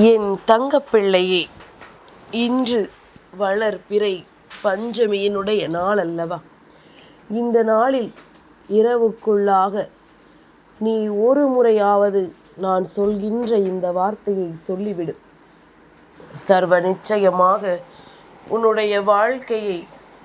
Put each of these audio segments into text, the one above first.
என் தங்கப்பிள்ளையே இன்று வளர்பிறை பஞ்சமியினுடைய நாள் அல்லவா இந்த நாளில் இரவுக்குள்ளாக நீ ஒரு முறையாவது நான் சொல்கின்ற இந்த வார்த்தையை சொல்லிவிடு. சர்வ நிச்சயமாக உன்னுடைய வாழ்க்கையை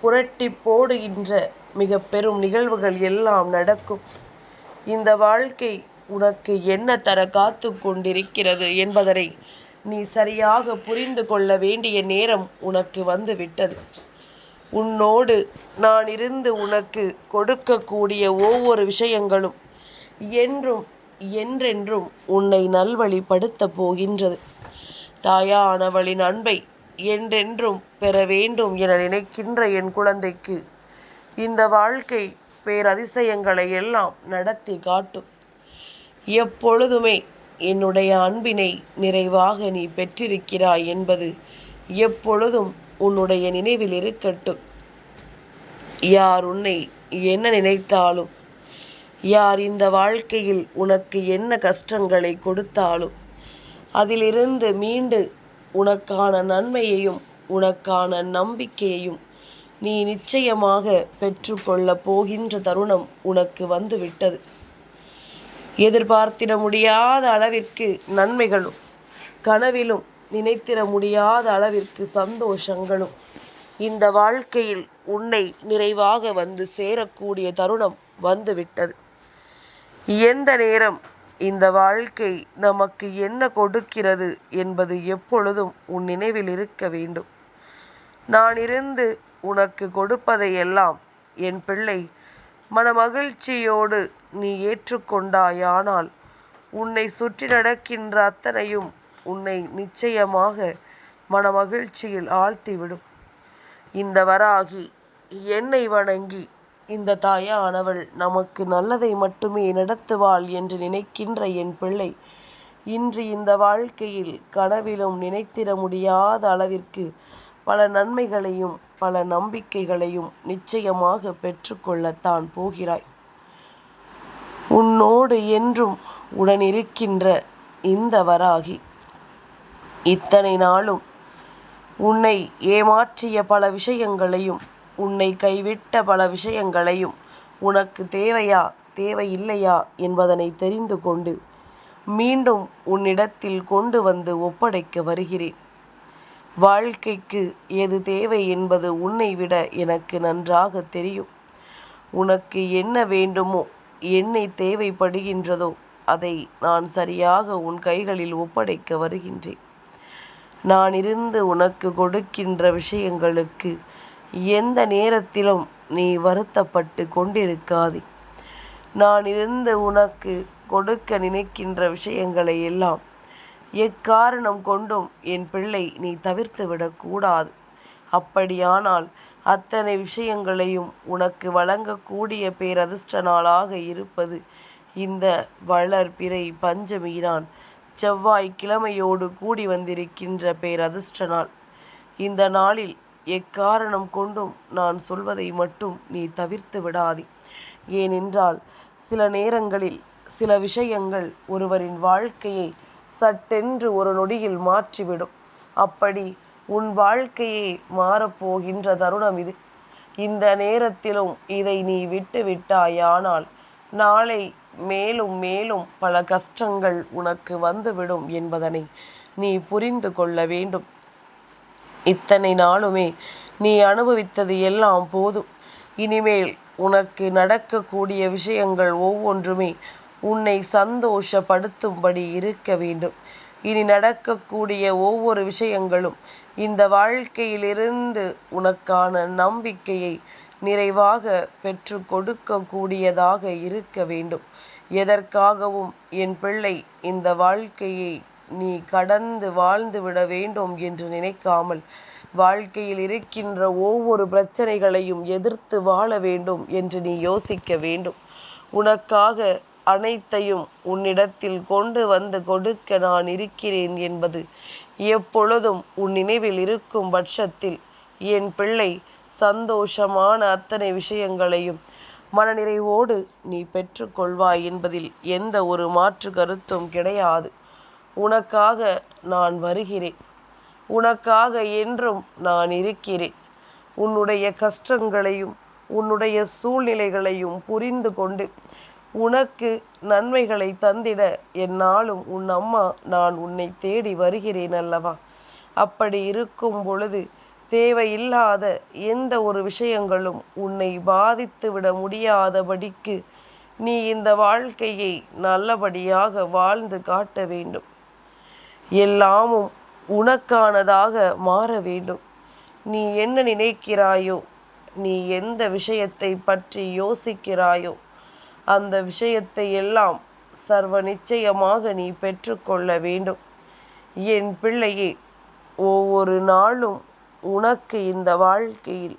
புரட்டி போடுகின்ற மிக பெரும் நிகழ்வுகள் எல்லாம் நடக்கும். இந்த வாழ்க்கை உனக்கு என்ன தர காத்து கொண்டிருக்கிறது என்பதனை நீ சரியாக புரிந்து கொள்ள வேண்டிய நேரம் உனக்கு வந்து விட்டது உன்னோடு நான் இருந்து உனக்கு கொடுக்கக்கூடிய ஒவ்வொரு விஷயங்களும் என்றும் என்றென்றும் உன்னை நல்வழிப்படுத்தப் போகின்றது. தாயானவளின் அன்பை என்றென்றும் பெற வேண்டும் என நினைக்கின்ற என் குழந்தைக்கு இந்த வாழ்க்கை பேரதிசயங்களை எல்லாம் நடத்தி காட்டும். எப்பொழுதுமே என்னுடைய அன்பினை நிறைவாக நீ பெற்றிருக்கிறாய் என்பது எப்பொழுதும் உன்னுடைய நினைவில் இருக்கட்டும். யார் உன்னை என்ன நினைத்தாலும் யார் இந்த வாழ்க்கையில் உனக்கு என்ன கஷ்டங்களை கொடுத்தாலும் அதிலிருந்து மீண்டு உனக்கான நன்மையையும் உனக்கான நம்பிக்கையையும் நீ நிச்சயமாக பெற்றுக்கொள்ளப் போகின்ற தருணம் உனக்கு வந்துவிட்டது. எதிர்பார்த்திட முடியாத அளவிற்கு நன்மைகளும் கனவிலும் நினைத்திட முடியாத அளவிற்கு சந்தோஷங்களும். இந்த வாழ்க்கையில் உன்னை நிறைவாக வந்து சேரக்கூடிய தருணம் வந்துவிட்டது. எந்த நேரம் இந்த வாழ்க்கை நமக்கு என்ன கொடுக்கிறது என்பது எப்பொழுதும் உன் நினைவில் இருக்க வேண்டும். நான் இருந்து உனக்கு கொடுப்பதையெல்லாம் என் பிள்ளை மனமகிழ்ச்சியோடு நீ ஏற்றுக்கொண்டாயானால் உன்னை சுற்றி நடக்கின்ற அத்தனையும் உன்னை நிச்சயமாக மனமகிழ்ச்சியில் ஆழ்த்திவிடும். இந்த வராகி என்னை வணங்கி இந்த தாயானவள் நமக்கு நல்லதை மட்டுமே நடத்துவாள் என்று நினைக்கின்ற என் பிள்ளை இன்று இந்த வாழ்க்கையில் கனவிலும் நினைத்திட முடியாத அளவிற்கு பல நன்மைகளையும் பல நம்பிக்கைகளையும் நிச்சயமாக பெற்றுக்கொள்ளத்தான் போகிறாய். உன்னோடு என்றும் உடனிருக்கின்ற இந்த வராகி இத்தனை நாளும் உன்னை ஏமாற்றிய பல விஷயங்களையும் உன்னை கைவிட்ட பல விஷயங்களையும் உனக்கு தேவையா தேவையில்லையா என்பதனை தெரிந்து கொண்டு மீண்டும் உன்னிடத்தில் கொண்டு வந்து ஒப்படைக்க வருகிறேன். வாழ்க்கைக்கு எது தேவை என்பது உன்னை விட எனக்கு நன்றாக தெரியும். உனக்கு என்ன வேண்டுமோ என்னை தேவைப்படுகின்றதோ அதை நான் சரியாக உன் கைகளில் ஒப்படைக்க வருகின்றேன். நான் இருந்து உனக்கு கொடுக்கின்ற விஷயங்களுக்கு எந்த நேரத்திலும் நீ வருத்தப்பட்டு கொண்டிருக்காதே. நான் இருந்து உனக்கு கொடுக்க நினைக்கின்ற விஷயங்களை எல்லாம் எக்காரணம் கொண்டும் என் பிள்ளை நீ தவிர்த்து விடக்கூடாது. அப்படியானால் அத்தனை விஷயங்களையும் உனக்கு வழங்கக்கூடிய பேரதிர்ஷ்ட நாளாக இருப்பது இந்த வளர்பிறை பஞ்சமிதான் செவ்வாய் கிழமையோடு கூடி வந்திருக்கின்ற பேரதிர்ஷ்ட நாள் இந்த நாளில் எக்காரணம் கொண்டும் நான் சொல்வதை மட்டும் நீ தவிர்த்து விடாதே. ஏனென்றால் சில நேரங்களில் சில விஷயங்கள் ஒருவரின் வாழ்க்கையை சட்டென்று ஒரு நொடியில் மாற்றிவிடும். அப்படி உன் வாழ்க்கையே மாறப்போகின்ற தருணம் இது. இந்த நேரத்திலும் இதை நீ விட்டு விட்டாயானால் நாளை மேலும் மேலும் பல கஷ்டங்கள் உனக்கு வந்துவிடும் என்பதனை நீ புரிந்து கொள்ள வேண்டும். இத்தனை நாளுமே நீ அனுபவித்தது எல்லாம் போதும். இனிமேல் உனக்கு நடக்கக்கூடிய விஷயங்கள் ஒவ்வொன்றுமே உன்னை சந்தோஷப்படுத்தும்படி இருக்க வேண்டும். இனி நடக்கக்கூடிய ஒவ்வொரு விஷயங்களும் இந்த வாழ்க்கையிலிருந்து உனக்கான நம்பிக்கையை நிறைவாக பெற்று கொடுக்கக்கூடியதாக இருக்க வேண்டும். எதற்காகவும் என் பிள்ளை இந்த வாழ்க்கையை நீ கடந்து வாழ்ந்து விட வேண்டும் என்று நினைக்காமல் வாழ்க்கையில் இருக்கின்ற ஒவ்வொரு பிரச்சனைகளையும் எதிர்த்து வாழ வேண்டும் என்று நீ யோசிக்க வேண்டும். உனக்காக அனைத்தையும் உன்னிடத்தில் கொண்டு வந்து கொடுக்க நான் இருக்கிறேன் என்பது எப்பொழுதும் உன் நினைவில் இருக்கும் பட்சத்தில் என் பிள்ளை சந்தோஷமான அத்தனை விஷயங்களையும் மனநிறைவோடு நீ பெற்றுக்கொள்வாய் என்பதில் எந்த ஒரு மாற்று கருத்தும் கிடையாது. உனக்காக நான் வருகிறேன். உனக்காக என்றும் நான் இருக்கிறேன். உன்னுடைய கஷ்டங்களையும் உன்னுடைய சூழ்நிலைகளையும் புரிந்து கொண்டு உனக்கு நன்மைகளை தந்திட என்னாலும் உன் அம்மா நான் உன்னை தேடி வருகிறேன் அல்லவா? அப்படி இருக்கும் பொழுது தேவையில்லாத எந்த ஒரு விஷயங்களும் உன்னை பாதித்து விட முடியாதபடிக்கு நீ இந்த வாழ்க்கையை நல்லபடியாக வாழ்ந்து காட்ட வேண்டும். எல்லாமும் உனக்கானதாக மாற வேண்டும். நீ என்ன நினைக்கிறாயோ நீ எந்த விஷயத்தை பற்றி யோசிக்கிறாயோ அந்த விஷயத்தை எல்லாம் சர்வ நிச்சயமாக நீ பெற்றுக்கொள்ள வேண்டும். என் பிள்ளையே ஒவ்வொரு நாளும் உனக்கு இந்த வாழ்க்கையில்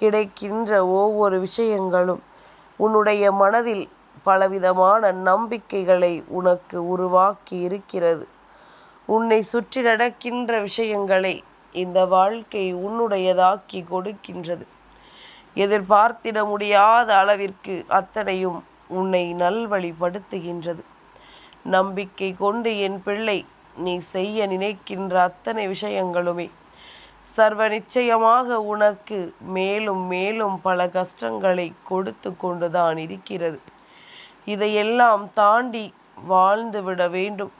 கிடைக்கின்ற ஒவ்வொரு விஷயங்களும் உன்னுடைய மனதில் பலவிதமான நம்பிக்கைகளை உனக்கு உருவாக்கி இருக்கிறது. உன்னை சுற்றி நடக்கின்ற விஷயங்களை இந்த வாழ்க்கை உன்னுடையதாக்கி கொடுக்கின்றது. எதிர்பார்த்திட முடியாத அளவிற்கு அத்தனையும் உன்னை நல்வழிப்படுத்துகின்றது. நம்பிக்கை கொண்டு என் பிள்ளை நீ செய்ய நினைக்கின்ற அத்தனை விஷயங்களுமே சர்வ நிச்சயமாக உனக்கு மேலும் மேலும் பல கஷ்டங்களை கொடுத்து கொண்டுதான் இருக்கிறது. இதையெல்லாம் தாண்டி வாழ்ந்துவிட வேண்டும்.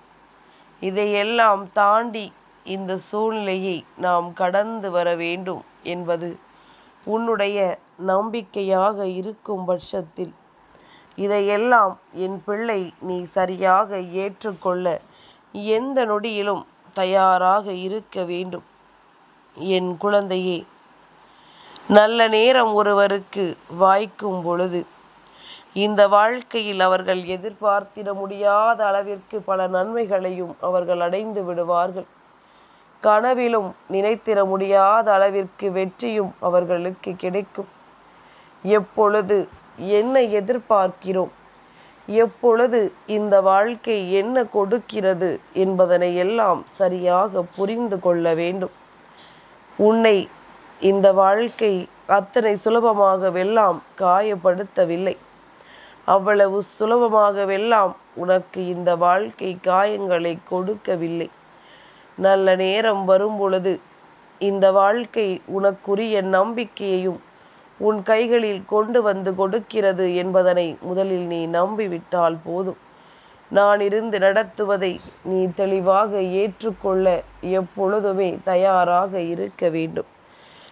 இதையெல்லாம் தாண்டி இந்த சூழ்நிலையை நாம் கடந்து வர வேண்டும் என்பது உன்னுடைய நம்பிக்கையாக இருக்கும் பட்சத்தில் இதையெல்லாம் என் பிள்ளை நீ சரியாக ஏற்றுக்கொள்ள எந்த நொடியிலும் தயாராக இருக்க வேண்டும். என் குழந்தையே நல்ல நேரம் ஒருவருக்கு வாய்க்கும் பொழுது இந்த வாழ்க்கையில் அவர்கள் எதிர்பார்த்திட முடியாத அளவிற்கு பல நன்மைகளையும் அவர்கள் அடைந்து விடுவார்கள். கனவிலும் நினைத்திட முடியாத அளவிற்கு வெற்றியும் அவர்களுக்கு கிடைக்கும். எப்பொழுது என்ன எதிர்பார்க்கிறோம்? எப்பொழுது இந்த வாழ்க்கை என்ன கொடுக்கிறது என்பதனை எல்லாம் சரியாக புரிந்து கொள்ள வேண்டும். உன்னை இந்த வாழ்க்கை அத்தனை சுலபமாகவெல்லாம் காயப்படுத்தவில்லை. அவ்வளவு சுலபமாகவெல்லாம் உனக்கு இந்த வாழ்க்கை காயங்களை கொடுக்கவில்லை. நல்ல நேரம் வரும் பொழுது இந்த வாழ்க்கை உனக்குரிய நம்பிக்கையையும் உன் கைகளில் கொண்டு வந்து கொடுக்கிறது என்பதனை முதலில் நீ நம்பிவிட்டால் போதும். நான் இருந்து நடத்துவதை நீ தெளிவாக ஏற்றுக்கொள்ள எப்பொழுதுமே தயாராக இருக்க வேண்டும்.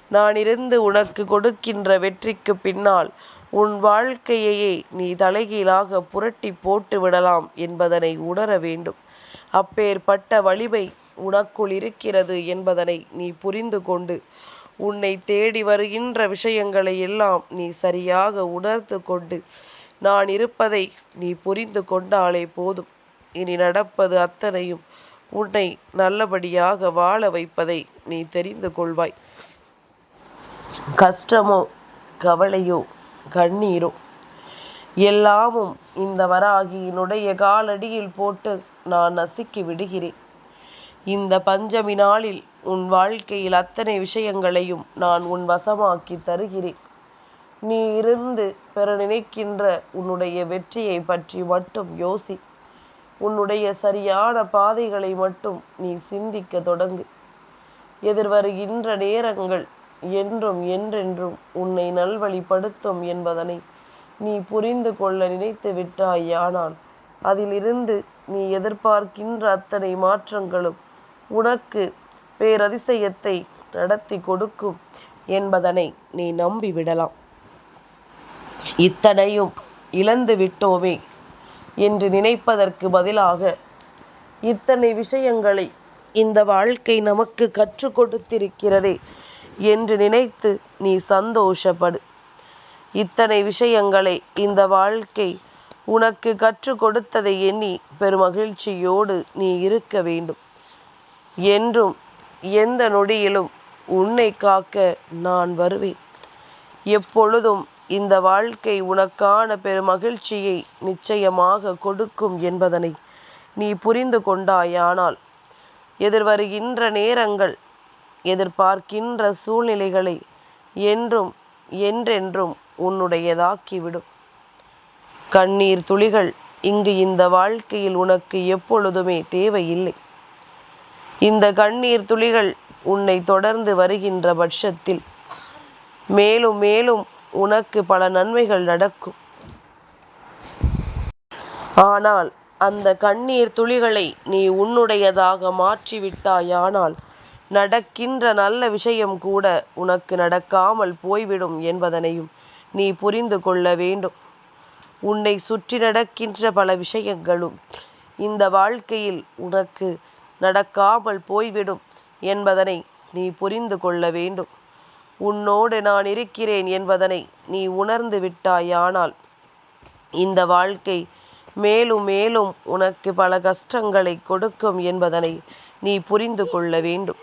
நான் இருந்து உனக்கு கொடுக்கின்ற வெற்றிக்கு பின்னால் உன் வாழ்க்கையையே நீ தலைகீழாக புரட்டி போட்டு விடலாம் என்பதனை உணர வேண்டும். அப்பேற்பட்ட வலிமை உனக்குள் இருக்கிறது என்பதனை நீ புரிந்து கொண்டு உன்னை தேடி வருகின்ற விஷயங்களை எல்லாம் நீ சரியாக உணர்ந்து கொண்டு நான் இருப்பதை நீ புரிந்து கொண்டாலே போதும். இனி நடப்பது அத்தனையும் உன்னை நல்லபடியாக வாழ வைப்பதை நீ தெரிந்து கொள்வாய். கஷ்டமோ கவலையோ கண்ணீரோ எல்லாமும் இந்த வராகியினுடைய காலடியில் போட்டு நான் நசுக்கி விடுகிறேன். இந்த பஞ்சமி நாளில் உன் வாழ்க்கையில் அத்தனை விஷயங்களையும் நான் உன் வசமாக்கி தருகிறேன். நீ இருந்து பெற நினைக்கின்ற உன்னுடைய வெற்றியை பற்றி மட்டும் யோசி. உன்னுடைய சரியான பாதைகளை மட்டும் நீ சிந்திக்க தொடங்கு. எதிர்வருகின்ற நேரங்கள் என்றும் என்றென்றும் உன்னை நல்வழிப்படுத்தும் என்பதனை நீ புரிந்து கொள்ள நினைத்து விட்டாயானால் அதிலிருந்து நீ எதிர்பார்க்கின்ற அத்தனை மாற்றங்களும் உனக்கு பேரதிசயத்தை நடத்தி கொடுக்கும் என்பதனை நீ நம்பிவிடலாம். இத்தனையும் இழந்து விட்டோமே என்று நினைப்பதற்கு பதிலாக இத்தனை விஷயங்களை இந்த வாழ்க்கை நமக்கு கற்றுக் கொடுத்திருக்கிறதே என்று நினைத்து நீ சந்தோஷப்படு. இத்தனை விஷயங்களை இந்த வாழ்க்கை உனக்கு கற்றுக் கொடுத்ததை எண்ணி பெருமகிழ்ச்சியோடு நீ இருக்க வேண்டும். என்றும் எந்த நொடியிலும் உன்னை காக்க நான் வருவேன். எப்பொழுதும் இந்த வாழ்க்கை உனக்கான பெருமகிழ்ச்சியை நிச்சயமாக கொடுக்கும் என்பதனை நீ புரிந்து கொண்டாயானால் எதிர்வருகின்ற நேரங்கள் எதிர்பார்க்கின்ற சூழ்நிலைகளை என்றும் என்றென்றும் உன்னுடையதாக்கிவிடும். கண்ணீர் துளிகள் இங்கு இந்த வாழ்க்கையில் உனக்கு எப்பொழுதுமே தேவையில்லை. இந்த கண்ணீர் துளிகள் உன்னை தொடர்ந்து வருகின்ற பட்சத்தில் மேலும் மேலும் உனக்கு பல நன்மைகள் நடக்கும். ஆனால் அந்த கண்ணீர் துளிகளை நீ உன்னுடையதாக மாற்றிவிட்டாயானால் நடக்கின்ற நல்ல விஷயம் கூட உனக்கு நடக்காமல் போய்விடும் என்பதனையும் நீ புரிந்து கொள்ள வேண்டும். உன்னை சுற்றி நடக்கின்ற பல விஷயங்களும் இந்த வாழ்க்கையில் உனக்கு நடக்காமல் போய்விடும் என்பதனை நீ புரிந்து கொள்ள வேண்டும். உன்னோடு நான் இருக்கிறேன் என்பதனை நீ உணர்ந்து விட்டாயானால் இந்த வாழ்க்கை மேலும் மேலும் உனக்கு பல கஷ்டங்களை கொடுக்கும் என்பதனை நீ புரிந்து கொள்ள வேண்டும்.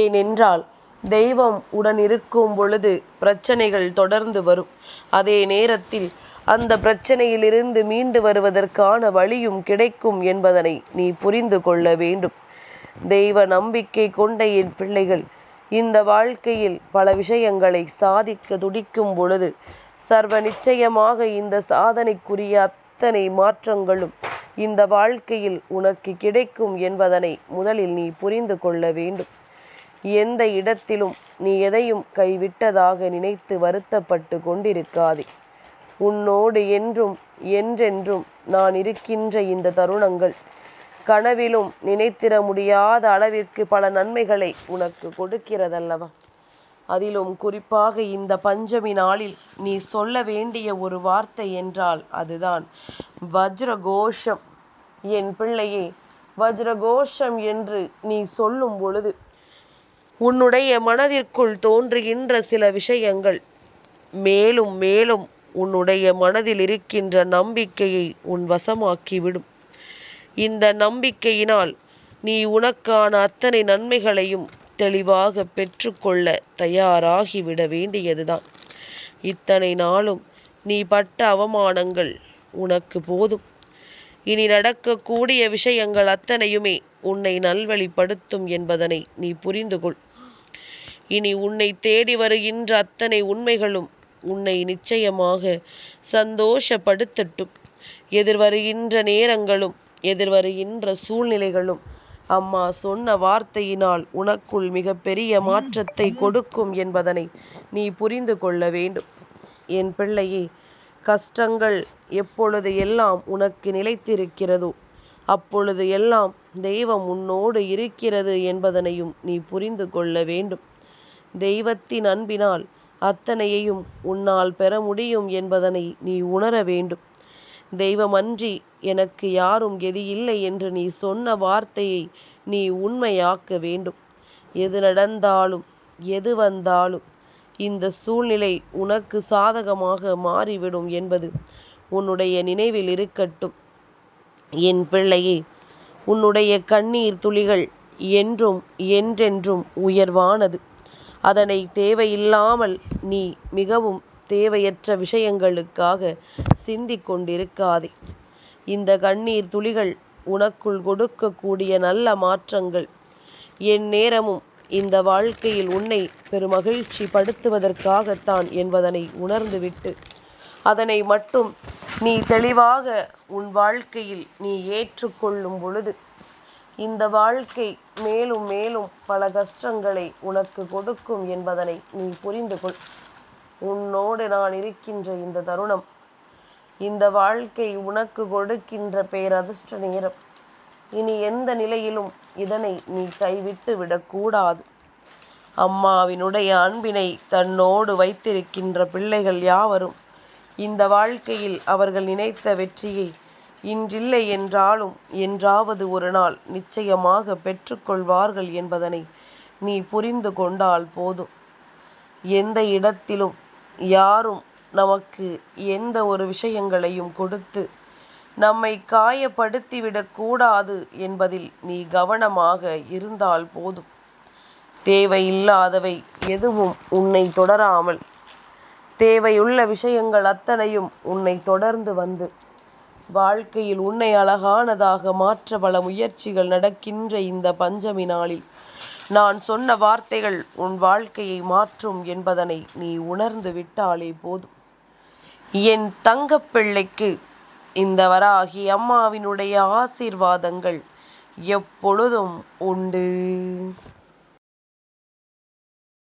ஏனென்றால் தெய்வம் உடன் இருக்கும் பொழுது பிரச்சனைகள் தொடர்ந்து வரும். அதே நேரத்தில் அந்த பிரச்சனையிலிருந்து மீண்டு வருவதற்கான வழியும் கிடைக்கும் என்பதனை நீ புரிந்து கொள்ள வேண்டும். தெய்வ நம்பிக்கை கொண்ட என் பிள்ளைகள் இந்த வாழ்க்கையில் பல விஷயங்களை சாதிக்க துடிக்கும் பொழுது சர்வ நிச்சயமாக இந்த சாதனைக்குரிய அத்தனை மாற்றங்களும் இந்த வாழ்க்கையில் உனக்கு கிடைக்கும் என்பதனை முதலில் நீ புரிந்து கொள்ள வேண்டும். எந்த இடத்திலும் நீ எதையும் கைவிட்டதாக நினைத்து வருத்தப்பட்டு கொண்டிருக்காதே. உன்னோடு என்றும் என்றென்றும் நான் இருக்கின்ற இந்த தருணங்கள். கனவிலும் நினைத்திட முடியாத அளவிற்கு பல நன்மைகளை உனக்கு கொடுக்கிறதல்லவா? அதிலும் குறிப்பாக இந்த பஞ்சமி நாளில் நீ சொல்ல வேண்டிய ஒரு வார்த்தை என்றால் அதுதான் வஜ்ரகோஷம். என் பிள்ளையே வஜ்ரகோஷம் என்று நீ சொல்லும் பொழுது உன்னுடைய மனதிற்குள் தோன்றுகின்ற சில விஷயங்கள் மேலும் மேலும் உன்னுடைய மனதில் இருக்கின்ற நம்பிக்கையை உன் வசமாக்கிவிடும். இந்த நம்பிக்கையினால் நீ உனக்கான அத்தனை நன்மைகளையும் தெளிவாக பெற்றுக்கொள்ள தயாராகிவிட வேண்டியதுதான். இத்தனை நாளும் நீ பட்ட அவமானங்கள் உனக்கு போதும். இனி நடக்கக்கூடிய விஷயங்கள் அத்தனையுமே உன்னை நல்வழிப்படுத்தும் என்பதனை நீ புரிந்து கொள் இனி உன்னை தேடி வருகின்ற அத்தனை உண்மைகளும் உன்னை நிச்சயமாக சந்தோஷப்படுத்தட்டும். எதிர்வருகின்ற நேரங்களும் எதிர்வருகின்ற சூழ்நிலைகளும் அம்மா சொன்ன வார்த்தையினால் உனக்குள் மிகப்பெரிய மாற்றத்தை கொடுக்கும் என்பதனை நீ புரிந்து கொள்ள வேண்டும். என் பிள்ளையே கஷ்டங்கள் எப்பொழுது எல்லாம் உனக்கு நிலைத்திருக்கிறதோ அப்பொழுது எல்லாம் தெய்வம் உன்னோடு இருக்கிறது என்பதனையும் நீ புரிந்து கொள்ள வேண்டும். தெய்வத்தின் அன்பினால் அத்தனையையும் உன்னால் பெற முடியும் என்பதனை நீ உணர வேண்டும். தெய்வமன்றி எனக்கு யாரும் கெதி இல்லை என்று நீ சொன்ன வார்த்தையை நீ உண்மையாக்க வேண்டும். எது நடந்தாலும் எது வந்தாலும் இந்த சூழ்நிலை உனக்கு சாதகமாக மாறிவிடும் என்பது உன்னுடைய நினைவில் இருக்கட்டும். என் பிள்ளையே உன்னுடைய கண்ணீர் துளிகள் என்றும் என்றென்றும் உயர்வானது. அதனை தேவையில்லாமல் நீ மிகவும் தேவையற்ற விஷயங்களுக்காக சிந்திக் கொண்டிருக்காதே இந்த கண்ணீர் துளிகள் உனக்குள் கொடுக்கக்கூடிய நல்ல மாற்றங்கள். என் நேரமும் இந்த வாழ்க்கையில் உன்னை பெருமகிழ்ச்சி படுத்துவதற்காகத்தான் என்பதனை உணர்ந்துவிட்டு அதனை மட்டும் நீ தெளிவாக உன் வாழ்க்கையில் நீ ஏற்றுக்கொள்ளும் பொழுது இந்த வாழ்க்கை மேலும் மேலும் பல கஷ்டங்களை உனக்கு கொடுக்கும் என்பதனை நீ புரிந்து கொள். உன்னோடு நான் இருக்கின்ற இந்த தருணம் இந்த வாழ்க்கை உனக்கு கொடுக்கின்ற பேரதிர்ஷ்ட நேரம். இனி எந்த நிலையிலும் இதனை நீ கைவிட்டு விடக்கூடாது. அம்மாவினுடைய அன்பினை தன்னோடு வைத்திருக்கின்ற பிள்ளைகள் யாவரும் இந்த வாழ்க்கையில் அவர்கள் நினைத்த வெற்றியை இன்றில்லை என்றாலும் என்றாவது ஒரு நாள் நிச்சயமாக பெற்றுக்கொள்வார்கள் என்பதனை நீ புரிந்து கொண்டால் போதும். எந்த இடத்திலும் யாரும் நமக்கு எந்த ஒரு விஷயங்களையும் கொடுத்து நம்மை காயப்படுத்திவிடக்கூடாது என்பதில் நீ கவனமாக இருந்தால் போதும். தேவையில்லாதவை எதுவும் உன்னை தொடராமல் தேவையுள்ள விஷயங்கள் அத்தனையும் உன்னை தொடர்ந்து வந்து வாழ்க்கையில் உன்னை அழகானதாக மாற்ற பல முயற்சிகள் நடக்கின்ற இந்த பஞ்சமி நாளில். நான் சொன்ன வார்த்தைகள் உன் வாழ்க்கையை மாற்றும் என்பதனை நீ உணர்ந்து விட்டாலே போதும். என் தங்கப்பிள்ளைக்கு இந்த வராகி அம்மாவினுடைய ஆசீர்வாதங்கள் எப்பொழுதும் உண்டு.